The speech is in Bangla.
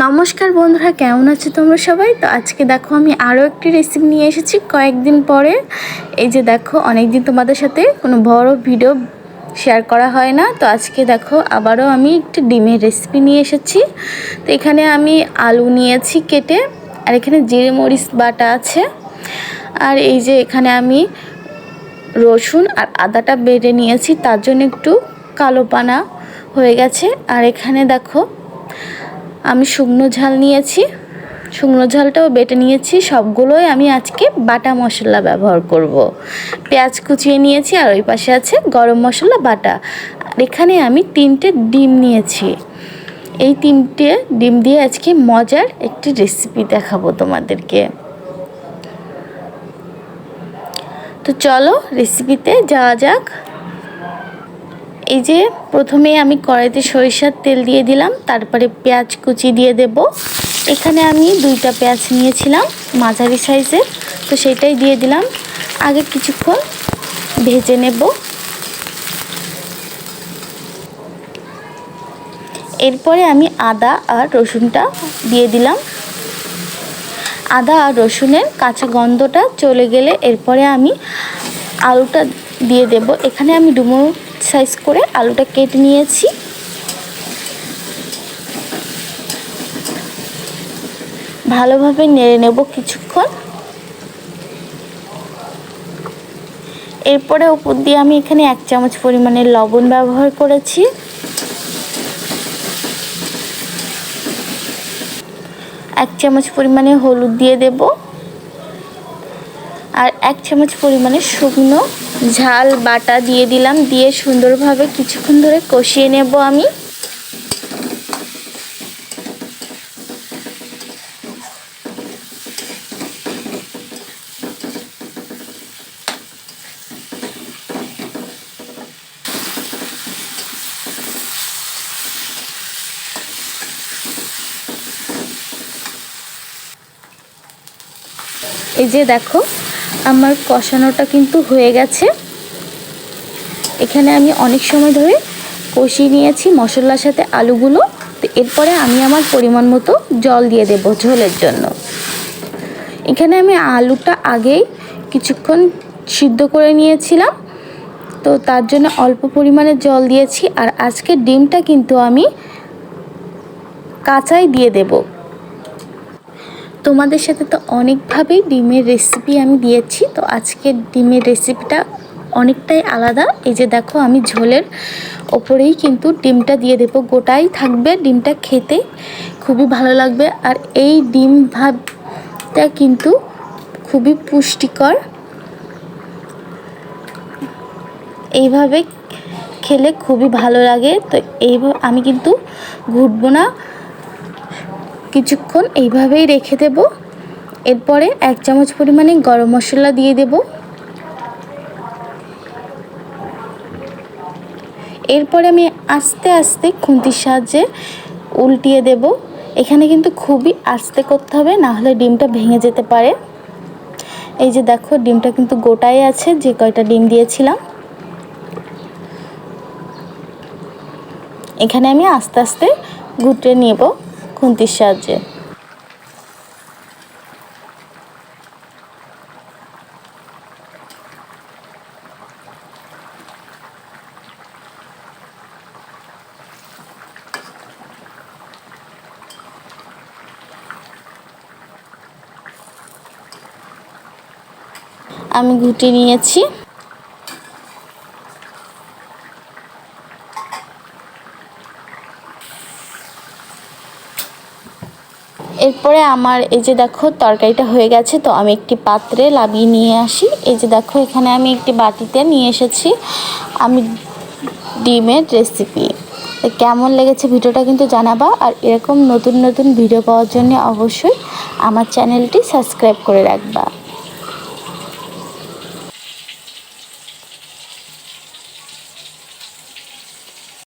নমস্কার বন্ধুরা, কেমন আছো তোমরা সবাই? তো আজকে দেখো আমি আরও একটি রেসিপি নিয়ে এসেছি কয়েকদিন পরে। এই যে দেখো অনেক দিন তোমাদের সাথে কোনো বড় ভিডিও শেয়ার করা হয় না। তো আজকে দেখো, আবারও আমি একটি ডিমের রেসিপি নিয়ে এসেছি। তো এখানে আমি আলু নিয়েছি কেটে, আর এখানে জিরে মরিচ বাটা আছে। আর এই যে এখানে আমি রসুন আর আদাটা বেড়ে নিয়েছি, তার জন্য একটু কালো পানা হয়ে গেছে। আর এখানে দেখো আমি শুকনো ঝাল নিয়েছি। শুকনো ঝালটাও বেটে নিয়েছি। সবগুলোই আমি আজকে বাটা মশলা ব্যবহার করব। পেঁয়াজ কুচিয়ে নিয়েছি আর ওই পাশে আছে গরম মশলা, বাটা। আর এখানে আমি তিনটে ডিম নিয়েছি। এই তিনটে ডিম দিয়ে আজকে মজার একটি রেসিপি দেখাবো তোমাদেরকে। তো চলো রেসিপিতে যাওয়া যাক। এই যে প্রথমে আমি কড়াইতে সরিষার তেল দিয়ে দিলাম, তারপরে পেঁয়াজ কুচি দিয়ে দেব। এখানে আমি দুইটা পেঁয়াজ নিয়েছিলাম মাঝারি সাইজের তো সেটাই দিয়ে দিলাম। আগে কিছুক্ষণ ভেজে নেব। এরপরে আমি আদা আর রসুনটা দিয়ে দিলাম। আদা আর রসুনের কাঁচা গন্ধটা চলে গেলে এরপরে আমি আলুটা দিয়ে দেব। এখানে আমি ডুমো সাইজ করে আলুটা কেটে নিয়েছি। ভালোভাবে নেড়ে নেব কিছুক্ষণ। এরপরে উপর দিয়ে আমি এখানে এক চামচ পরিমাণের লবণ ব্যবহার করেছি। এক চামচ পরিমাণে হলুদ দিয়ে দেব। আর এক চামচ পরিমাণে শুকনো ঝাল বাটা দিয়ে দিলাম দিয়ে সুন্দরভাবে কিছুক্ষণ ধরে কষিয়ে নেব আমি। এই যে দেখো আমার কষানোটা কিন্তু হয়ে গেছে। এখানে আমি অনেক সময় ধরে কষিয়ে নিয়েছি মশলার সাথে আলুগুলো। তো এরপরে আমি আমার পরিমাণ মতো জল দিয়ে দেব ঝোলের জন্য। এখানে আমি আলুটা আগেই কিছুক্ষণ সিদ্ধ করে নিয়েছিলাম। তো তার জন্য অল্প পরিমাণে জল দিয়েছি আর আজকে ডিমটা কিন্তু আমি কাঁচাই দিয়ে দেবো। তোমাদের সাথে তো অনেকভাবেই ডিমের রেসিপি আমি দিয়েছি, তো আজকে ডিমের রেসিপিটা অনেকটাই আলাদা। এই যে দেখো, আমি ঝোলের ওপরেই কিন্তু ডিমটা দিয়ে দেবো। গোটাই থাকবে ডিমটা খেতে, খুবই ভালো লাগবে। আর এই ডিম ভাবটা কিন্তু খুবই পুষ্টিকর। এইভাবে খেলে খুবই ভালো লাগে। তো এইভাবে আমি কিন্তু ঘুটবো না। কিছুক্ষণ এইভাবেই রেখে দেব। এরপরে এক চামচ পরিমাণে গরম মশলা দিয়ে দেব। এরপরে আমি আস্তে আস্তে খুন্তির সাহায্যে উল্টিয়ে দেব। এখানে কিন্তু খুবই আস্তে করতে হবে, না হলে ডিমটা ভেঙে যেতে পারে। এই যে দেখো, ডিমটা কিন্তু গোটাই আছে, যে কয়টা ডিম দিয়েছিলাম। এখানে আমি আস্তে আস্তে ঘুটে নেব। খুন্তির সাহায্যে। আমি ঘুটে নিয়েছি। এরপরে আমার এই যে দেখো তরকারিটা হয়ে গেছে, তো আমি একটি পাত্রে লাভিয়ে নিয়ে আসি। এই যে দেখো, এখানে আমি একটি বাটিতে নিয়ে এসেছি আমি ডিমের রেসিপি কেমন লেগেছে ভিডিওটা কিন্তু জানাবা, আর এরকম নতুন নতুন ভিডিও পাওয়ার জন্য অবশ্যই আমার চ্যানেলটি সাবস্ক্রাইব করে রাখবা।